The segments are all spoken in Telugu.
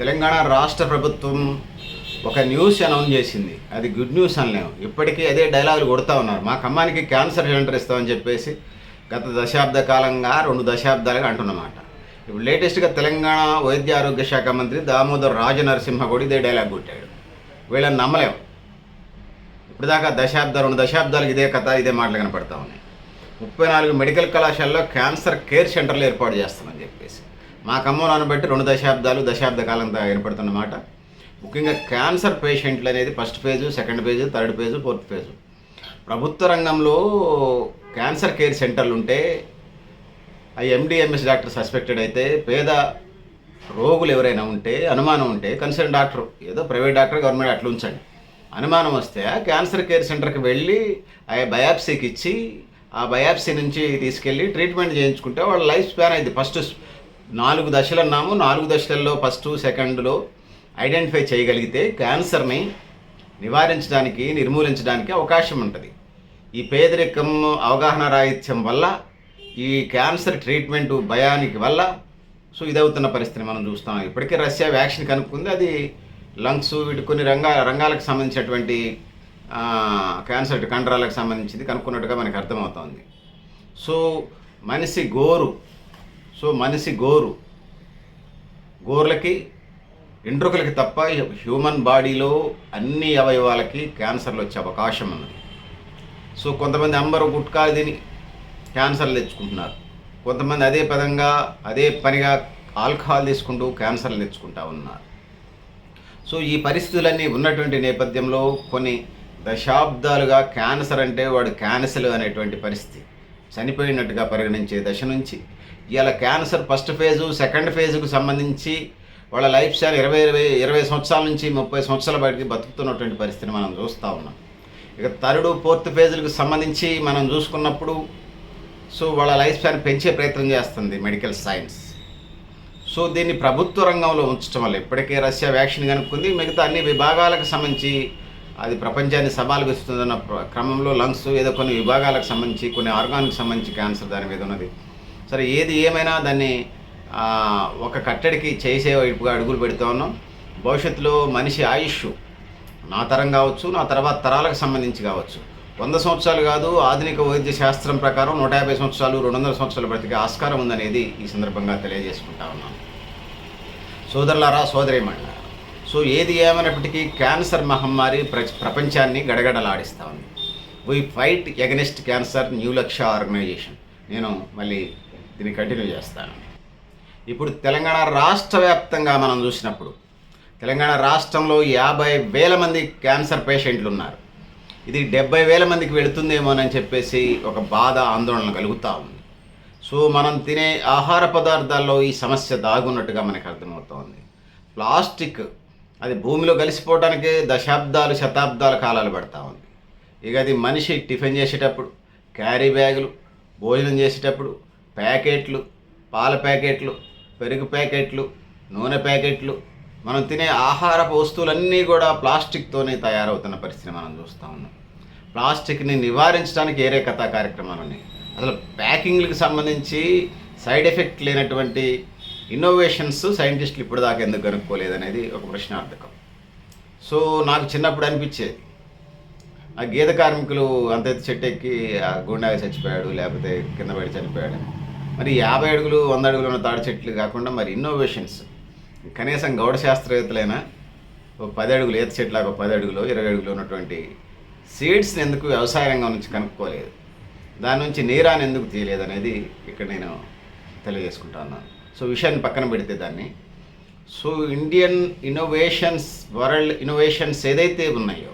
తెలంగాణ రాష్ట్ర ప్రభుత్వం ఒక న్యూస్ అనౌన్స్ చేసింది. అది గుడ్ న్యూస్ అనలేము. ఇప్పటికీ అదే డైలాగులు కొడుతూ ఉన్నారు. మా ఖమ్మానికి క్యాన్సర్ సిలిండర్ ఇస్తామని చెప్పేసి గత దశాబ్ద కాలంగా రెండు దశాబ్దాలుగా అంటున్నమాట. ఇప్పుడు లేటెస్ట్గా తెలంగాణ వైద్య ఆరోగ్య శాఖ మంత్రి దామోదర్ రాజనరసింహ కూడా ఇదే డైలాగ్ కొట్టాడు. వీళ్ళని నమ్మలేం ఇప్పుడు దాకా దశాబ్ద రెండు దశాబ్దాలకు ఇదే కథ ఇదే మాటలు కనపడతా ఉన్నాయి. ముప్పై నాలుగు మెడికల్ కళాశాలలో క్యాన్సర్ కేర్ సెంటర్లు ఏర్పాటు చేస్తున్నాయి మా ఖమ్మంలో బట్టి రెండు దశాబ్దాలు దశాబ్ద కాలంతో ఏర్పడుతున్నమాట ముఖ్యంగా క్యాన్సర్ పేషెంట్లు అనేది first phase second phase third phase fourth phase ప్రభుత్వ రంగంలో క్యాన్సర్ కేర్ సెంటర్లు ఉంటే ఆ ఎండిఎంఎస్ డాక్టర్ సస్పెక్టెడ్ అయితే పేద రోగులు ఎవరైనా ఉంటే అనుమానం ఉంటే కన్సర్న్ డాక్టర్ ఏదో ప్రైవేట్ డాక్టర్ గవర్నమెంట్ అట్లా ఉంచండి. అనుమానం వస్తే ఆ క్యాన్సర్ కేర్ సెంటర్కి వెళ్ళి ఆ బయాప్సీకి ఇచ్చి ఆ బయాప్సీ నుంచి తీసుకెళ్ళి ట్రీట్మెంట్ చేయించుకుంటే వాళ్ళ లైఫ్ స్పాన్ అయింది. ఫస్ట్ నాలుగు దశలు అన్నాము. నాలుగు దశలలో ఫస్ట్ సెకండ్లో ఐడెంటిఫై చేయగలిగితే క్యాన్సర్ని నివారించడానికి నిర్మూలించడానికి అవకాశం ఉంటుంది. ఈ పేదరికం అవగాహన రాహిత్యం వల్ల ఈ క్యాన్సర్ ట్రీట్మెంట్ భయానికి వల్ల సో ఇదవుతున్న పరిస్థితిని మనం చూస్తాం ఇప్పటికే రష్యా వ్యాక్సిన్ కనుక్కుంది. అది లంగ్స్ వీటి కొన్ని రంగా రంగాలకు సంబంధించినటువంటి క్యాన్సర్ కండరాలకు సంబంధించింది కనుక్కున్నట్టుగా మనకు అర్థమవుతోంది. సో మనిషి గోరు సో మనిషి గోరు. గోర్లకి ఎంట్రుకలకి తప్ప హ్యూమన్ బాడీలో అన్ని అవయవాలకి క్యాన్సర్లు వచ్చే అవకాశం ఉన్నది. సో కొంతమంది అంబరు గుట్కాలు తిని క్యాన్సర్లు తెచ్చుకుంటున్నారు. కొంతమంది అదే పదంగా అదే పనిగా ఆల్కహాల్ తీసుకుంటూ క్యాన్సర్లు తెచ్చుకుంటా ఉన్నారు. సో ఈ పరిస్థితులన్నీ ఉన్నటువంటి నేపథ్యంలో కొన్ని దశాబ్దాలుగా క్యాన్సర్ అంటే వాడు క్యాన్సర్ అనేటువంటి పరిస్థితి చనిపోయినట్టుగా పరిగణించే దశ నుంచి ఇలా క్యాన్సర్ ఫస్ట్ ఫేజు సెకండ్ ఫేజ్కు సంబంధించి వాళ్ళ లైఫ్ స్టైల్ ఇరవై ఇరవై ఇరవై సంవత్సరాల నుంచి ముప్పై సంవత్సరాల బయటికి బతుకుతున్నటువంటి పరిస్థితిని మనం చూస్తూ ఉన్నాం. ఇక థర్డ్ ఫోర్త్ ఫేజ్లకు సంబంధించి మనం చూసుకున్నప్పుడు సో వాళ్ళ లైఫ్ స్టైల్ పెంచే ప్రయత్నం చేస్తుంది మెడికల్ సైన్స్. సో దీన్ని ప్రభుత్వ రంగంలో ఉంచడం వల్ల ఇప్పటికే రష్యా వ్యాక్సిన్ కనుక్కుంది మిగతా అన్ని విభాగాలకు సంబంధించి అది ప్రపంచాన్ని సవాలు ఇస్తున్న క్రమంలో లంగ్స్ ఏదో కొన్ని విభాగాలకు సంబంధించి కొన్ని ఆర్గాన్కి సంబంధించి క్యాన్సర్ దాని మీద ఉన్నది. సరే ఏది ఏమైనా దాన్ని ఒక కట్టడికి చేసే వైపుగా అడుగులు పెడుతూ ఉన్నాం. భవిష్యత్తులో మనిషి ఆయుష్ నా తరం కావచ్చు నా తర్వాత తరాలకు సంబంధించి కావచ్చు. వంద సంవత్సరాలు కాదు ఆధునిక వైద్య శాస్త్రం ప్రకారం నూట యాభై సంవత్సరాలు రెండు వందల సంవత్సరాలు బ్రతికే ఆస్కారం ఉందనేది ఈ సందర్భంగా తెలియజేసుకుంటా ఉన్నాను సోదరులారా సోదరిమణులారా సో ఏది ఏమైనప్పటికీ క్యాన్సర్ మహమ్మారి ప్ర ప్రపంచాన్ని గడగడలాడిస్తూ ఉంది. We fight against cancer new Lakshya organisation నేను మళ్ళీ దీన్ని కంటిన్యూ చేస్తాను. ఇప్పుడు తెలంగాణ రాష్ట్ర వ్యాప్తంగా మనం చూసినప్పుడు తెలంగాణ రాష్ట్రంలో యాభై వేల మంది క్యాన్సర్ పేషెంట్లు ఉన్నారు ఇది డెబ్బై వేల మందికి వెళుతుందేమోనని చెప్పేసి ఒక బాధ ఆందోళన కలుగుతూ ఉంది. సో మనం తినే ఆహార పదార్థాల్లో ఈ సమస్య దాగున్నట్టుగా మనకు అర్థమవుతోంది. ప్లాస్టిక్ అది భూమిలో కలిసిపోవడానికి దశాబ్దాలు శతాబ్దాల కాలాలు పడతా ఉంది. ఇక అది మనిషి టిఫిన్ చేసేటప్పుడు క్యారీ బ్యాగులు భోజనం చేసేటప్పుడు ప్యాకెట్లు పాల ప్యాకెట్లు పెరుగు ప్యాకెట్లు నూనె ప్యాకెట్లు మనం తినే ఆహార వస్తువులన్నీ కూడా ప్లాస్టిక్తోనే తయారవుతున్న పరిస్థితి మనం చూస్తూ ఉన్నాం. ప్లాస్టిక్ని నివారించడానికి ఏరే కథా కార్యక్రమాలు ఉన్నాయి. అసలు ప్యాకింగ్లకు సంబంధించి సైడ్ ఎఫెక్ట్ లేనటువంటి ఇన్నోవేషన్స్ సైంటిస్టులు ఇప్పుడు దాకా ఎందుకు కనుక్కోలేదనేది ఒక ప్రశ్నార్థకం. సో నాకు చిన్నప్పుడు అనిపించేది. ఆ గీత కార్మికులు అంత చెట్టు ఎక్కి ఆ గుండాగా చచ్చిపోయాడు లేకపోతే కింద పడి చనిపోయాడు మరి యాభై అడుగులు వంద అడుగులు ఉన్న తాడి చెట్లు కాకుండా మరి ఇన్నోవేషన్స్ కనీసం గౌడ శాస్త్రవేత్తలైనా ఒక పది అడుగులు ఈత చెట్లాగా ఒక పది అడుగులు ఇరవై అడుగులు ఉన్నటువంటి సీడ్స్ని ఎందుకు వ్యవసాయ రంగం నుంచి కనుక్కోలేదు? దాని నుంచి నీరాన్ని ఎందుకు తీయలేదు అనేది ఇక్కడ నేను తెలియజేసుకుంటా ఉన్నాను. సో విషయాన్ని పక్కన పెడితే దాన్ని. So Indian innovations world innovations ఏదైతే ఉన్నాయో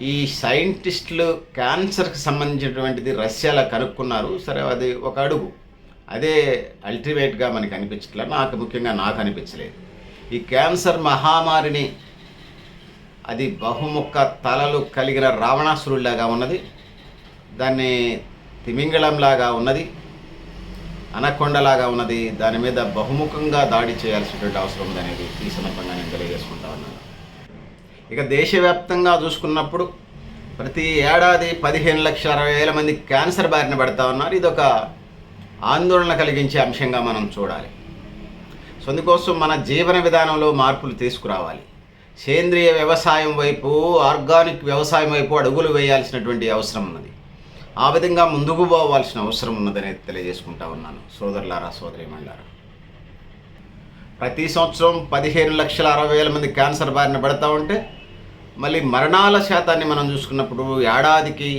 ఈ సైంటిస్టులు క్యాన్సర్కి సంబంధించినటువంటిది రష్యాలో కనుక్కున్నారు. సరే అది ఒక అడుగు. అదే అల్టిమేట్గా మనకి అనిపించట్లే? నాకు ముఖ్యంగా నాకు అనిపించలేదు. ఈ క్యాన్సర్ మహామారిని అది బహుముఖ తలలు కలిగిన రావణాసురుడిలాగా ఉన్నది. దాన్ని తిమింగళంలాగా ఉన్నది. అనకొండలాగా ఉన్నది. దాని మీద బహుముఖంగా దాడి చేయాల్సినటువంటి అవసరం ఉంది అనేది ఈ సందర్భంగా నేను తెలియజేసుకుంటా ఉన్నాను. ఇక దేశవ్యాప్తంగా చూసుకున్నప్పుడు ప్రతి ఏడాది పదిహేను లక్షల అరవై వేల మంది క్యాన్సర్ బారిన పడతా ఉన్నారు. ఇది ఒక ఆందోళన కలిగించే అంశంగా మనం చూడాలి. సో అందుకోసం మన జీవన విధానంలో మార్పులు తీసుకురావాలి. సేంద్రియ వ్యవసాయం వైపు ఆర్గానిక్ వ్యవసాయం వైపు అడుగులు వేయాల్సినటువంటి అవసరం ఉన్నది. ఆ విధంగా ముందుకు పోవాల్సిన అవసరం ఉన్నదని తెలియజేసుకుంటా ఉన్నాను. సోదరులారా సోదరిమణులారా. ప్రతి సంవత్సరం పదిహేను లక్షల అరవై వేల మంది క్యాన్సర్ బారిన పడతా ఉంటే మళ్ళీ మరణాల శాతాన్ని మనం చూసుకున్నప్పుడు ఏడాదికి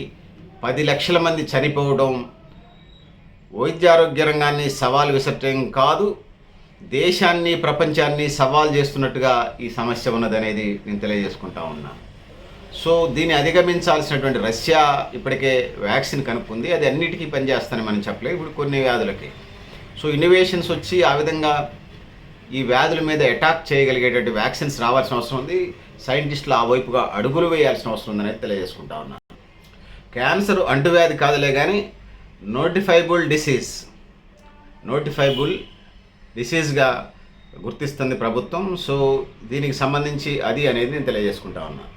పది లక్షల మంది చనిపోవడం వైద్యారోగ్య రంగాన్ని సవాల్ విసరటం కాదు దేశాన్ని ప్రపంచాన్ని సవాల్ చేస్తున్నట్టుగా ఈ సమస్య ఉన్నదనేది నేను తెలియజేసుకుంటా ఉన్నాను సో దీన్ని అధిగమించాల్సినటువంటి రష్యా ఇప్పటికే వ్యాక్సిన్ కనుక్కుంది. అది అన్నిటికీ పనిచేస్తానని మనం చెప్పలేదు ఇప్పుడు కొన్ని వ్యాధులకి. సో ఇన్నోవేషన్స్ వచ్చి ఆ విధంగా ఈ వ్యాధుల మీద అటాక్ చేయగలిగేటటువంటి వ్యాక్సిన్స్ రావాల్సిన అవసరం ఉంది. సైంటిస్టులు ఆ వైపుగా అడుగులు వేయాల్సిన అవసరం ఉందని తెలియజేసుకుంటా ఉన్నాను. క్యాన్సర్ అంటువ్యాధి కాదులే కానీ నోటిఫైబుల్ డిసీజ్ నోటిఫైబుల్ డిసీజ్గా గుర్తిస్తుంది ప్రభుత్వం. సో దీనికి సంబంధించి అది అనేది నేను తెలియజేసుకుంటా ఉన్నాను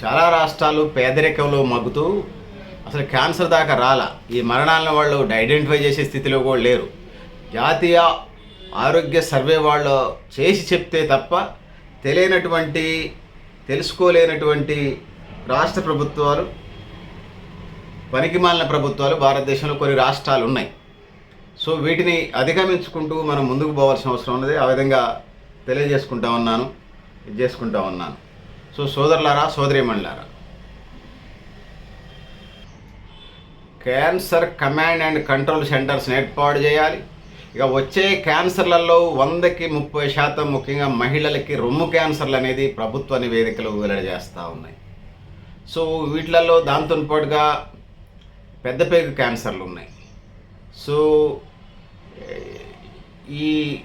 చాలా రాష్ట్రాలు పేదరికంలో మగ్గుతూ అసలు క్యాన్సర్ దాకా రాలా. ఈ మరణాలను వాళ్ళు ఐడెంటిఫై చేసే స్థితిలో కూడా లేరు. జాతీయ ఆరోగ్య సర్వే వాళ్ళు చేసి చెప్తే తప్ప తెలియనటువంటి తెలుసుకోలేనటువంటి రాష్ట్ర ప్రభుత్వాలు పనికిమాలిన ప్రభుత్వాలు భారతదేశంలో కొన్ని రాష్ట్రాలు ఉన్నాయి. సో వీటిని అధిగమించుకుంటూ మనం ముందుకు పోవాల్సిన అవసరం ఉన్నది. ఆ విధంగా తెలియజేసుకుంటా ఉన్నాను ఇది చేసుకుంటా ఉన్నాను. సో సోదరులారా సోదరిమణులారా క్యాన్సర్ కమాండ్ అండ్ కంట్రోల్ సెంటర్స్ని ఏర్పాటు చేయాలి. ఇక వచ్చే క్యాన్సర్లలో వందకి ముప్పై శాతం ముఖ్యంగా మహిళలకి రొమ్ము క్యాన్సర్లు అనేది ప్రభుత్వ నివేదికలు వెల్లడి చేస్తూ ఉన్నాయి. సో వీటిలలో దాంతో పాటుగా పెద్ద పేగు క్యాన్సర్లు ఉన్నాయి. సో ఈ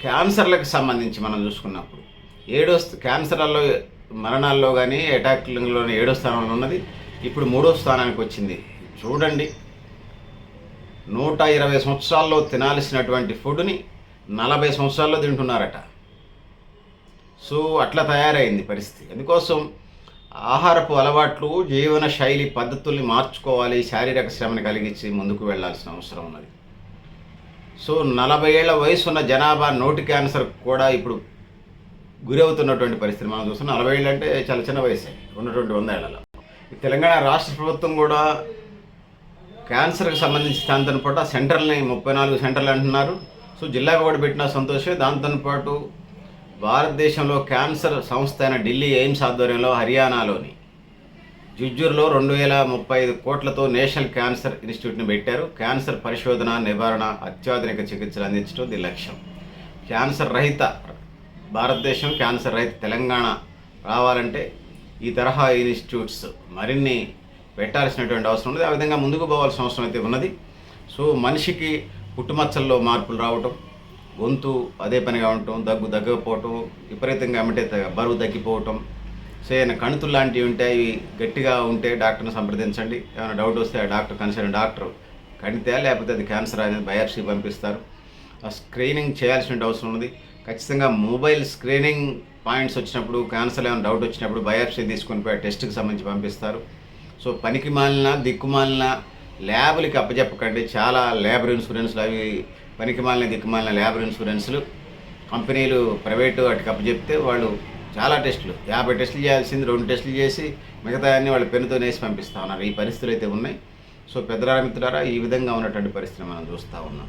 క్యాన్సర్లకు సంబంధించి మనం చూసుకున్నప్పుడు ఏడో స్థ- క్యాన్సర్లలో మరణాల్లో కానీ అటాక్లలో ఏడో స్థానంలో ఉన్నది. ఇప్పుడు మూడో స్థానానికి వచ్చింది. చూడండి. నూట ఇరవై సంవత్సరాల్లో తినాల్సినటువంటి ఫుడ్ని నలభై సంవత్సరాల్లో తింటున్నారట. సో అట్లా తయారైంది పరిస్థితి. అందుకోసం ఆహారపు అలవాట్లు జీవన శైలి పద్ధతుల్ని మార్చుకోవాలి శారీరక శ్రమని కలిగించి ముందుకు వెళ్ళాల్సిన అవసరం ఉన్నది. సో నలభై ఏళ్ళ వయసు ఉన్న జనాభా నోటి క్యాన్సర్ కూడా ఇప్పుడు గురవుతున్నటువంటి పరిస్థితి మనం చూస్తున్నాం. నలభై ఏళ్ళు అంటే చాలా చిన్న వయసే ఉన్నటువంటి వంద ఏళ్ళలో. తెలంగాణ రాష్ట్ర ప్రభుత్వం కూడా క్యాన్సర్కి సంబంధించి దానితో పాటు ఆ సెంటర్ని ముప్పై నాలుగు సెంటర్లు అంటున్నారు. సో జిల్లాకు కూడా పెట్టిన సంతోషమే. దాంతో పాటు భారతదేశంలో క్యాన్సర్ సంస్థ అయిన ఢిల్లీ ఎయిమ్స్ ఆధ్వర్యంలో హర్యానాలోని జుజ్జూర్లో రెండు వేల ముప్పై ఐదు కోట్లతో నేషనల్ క్యాన్సర్ ఇన్స్టిట్యూట్ని పెట్టారు. క్యాన్సర్ పరిశోధన నివారణ అత్యాధునిక చికిత్సలు అందించడం దీని లక్ష్యం. క్యాన్సర్ రహిత భారతదేశం క్యాన్సర్ రహిత తెలంగాణ రావాలంటే ఈ తరహా ఇన్స్టిట్యూట్స్ మరిన్ని పెట్టాల్సినటువంటి అవసరం ఉంది ఆ విధంగా ముందుకు పోవాల్సిన అవసరం అయితే ఉన్నది. సో మనిషికి పుట్టుమచ్చల్లో మార్పులు రావటం గొంతు అదే పనిగా ఉండటం దగ్గు దగ్గకపోవటం విపరీతంగా ఏమంటే బరువు తగ్గిపోవటం సో ఏమైనా కణుతులు లాంటివి ఉంటే అవి గట్టిగా ఉంటే డాక్టర్ని సంప్రదించండి. ఏమైనా డౌట్ వస్తే ఆ డాక్టర్ కన్సర్న్ డాక్టర్ కణితే లేకపోతే అది క్యాన్సర్ అనేది బయాప్సీ పంపిస్తారు. ఆ స్క్రీనింగ్ చేయాల్సిన అవసరం ఉంది ఖచ్చితంగా మొబైల్ స్క్రీనింగ్ పాయింట్స్ వచ్చినప్పుడు క్యాన్సర్ ఏమైనా డౌట్ వచ్చినప్పుడు బయాప్సీ తీసుకొని పోయి టెస్ట్కి సంబంధించి పంపిస్తారు. సో పనికి మాలిన దిక్కుమాలిన ల్యాబులకి అప్పచెప్పకండి చాలా లేబర్ ఇన్సూరెన్స్లు అవి పనికి మాలిన దిక్కుమాలిన లేబర్ ఇన్సూరెన్స్లు. కంపెనీలు ప్రైవేటు వాటికి అప్పచెప్తే వాళ్ళు చాలా టెస్టులు. యాభై టెస్టులు చేయాల్సింది రెండు టెస్టులు చేసి మిగతా అన్ని వాళ్ళు పెన్నుతో వేసి పంపిస్తూ ఉన్నారు. ఈ పరిస్థితులు అయితే ఉన్నాయి. సో పెద్దరార మిత్రులారా ఈ విధంగా ఉన్నటువంటి పరిస్థితిని మనం చూస్తూ ఉన్నాం.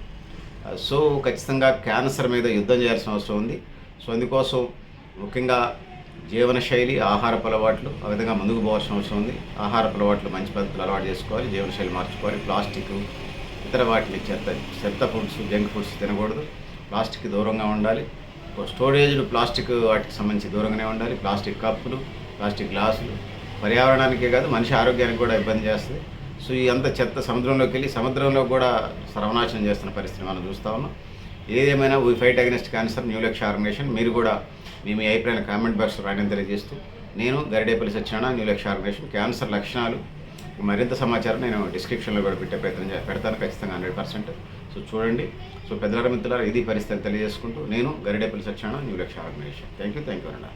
సో ఖచ్చితంగా క్యాన్సర్ మీద యుద్ధం చేయాల్సిన అవసరం ఉంది. సో అందుకోసం ముఖ్యంగా జీవనశైలి ఆహారపు అలవాట్లు ఆ విధంగా ముందుకు పోవాల్సిన అవసరం ఉంది. ఆహారపు అలవాట్లు మంచి పద్ధతులు అలవాటు చేసుకోవాలి జీవనశైలి మార్చుకోవాలి. ప్లాస్టిక్ ఇతర వాటిని చెత్త చెత్త ఫుడ్స్ జంక్ ఫుడ్స్ తినకూడదు. ప్లాస్టిక్ దూరంగా ఉండాలి. స్టోరేజ్లు ప్లాస్టిక్ వాటికి సంబంధించి దూరంగానే ఉండాలి. ప్లాస్టిక్ కప్పులు ప్లాస్టిక్ గ్లాసులు. పర్యావరణానికే కాదు మనిషి ఆరోగ్యానికి కూడా ఇబ్బంది చేస్తుంది. సో ఈ అంత చెత్త సముద్రంలోకి వెళ్ళి సముద్రంలో కూడా సర్వనాశనం చేస్తున్న పరిస్థితి మనం చూస్తూ ఉన్నాం. ఏదేమైనా we fight against cancer new Lakshya organisation మీరు కూడా మీ మీ అభిప్రాయాన్ని కామెంట్ బాక్స్ రాయడం తెలియజేస్తూ నేను Garidepalli Satyanarayana new Lakshya organisation cancer లక్షణాలు మరింత సమాచారం నేను డిస్క్రిప్షన్లో కూడా పెట్టే ప్రయత్నం చే- పెడతాను ఖచ్చితంగా హండ్రెడ్ పర్సెంట్ సో చూడండి. సో పెద్దల మిత్రులారా ఇది పరిస్థితి తెలియజేసుకుంటూ నేను Garidepalli Satyanarayana new Lakshya organisation thank you thank you అండి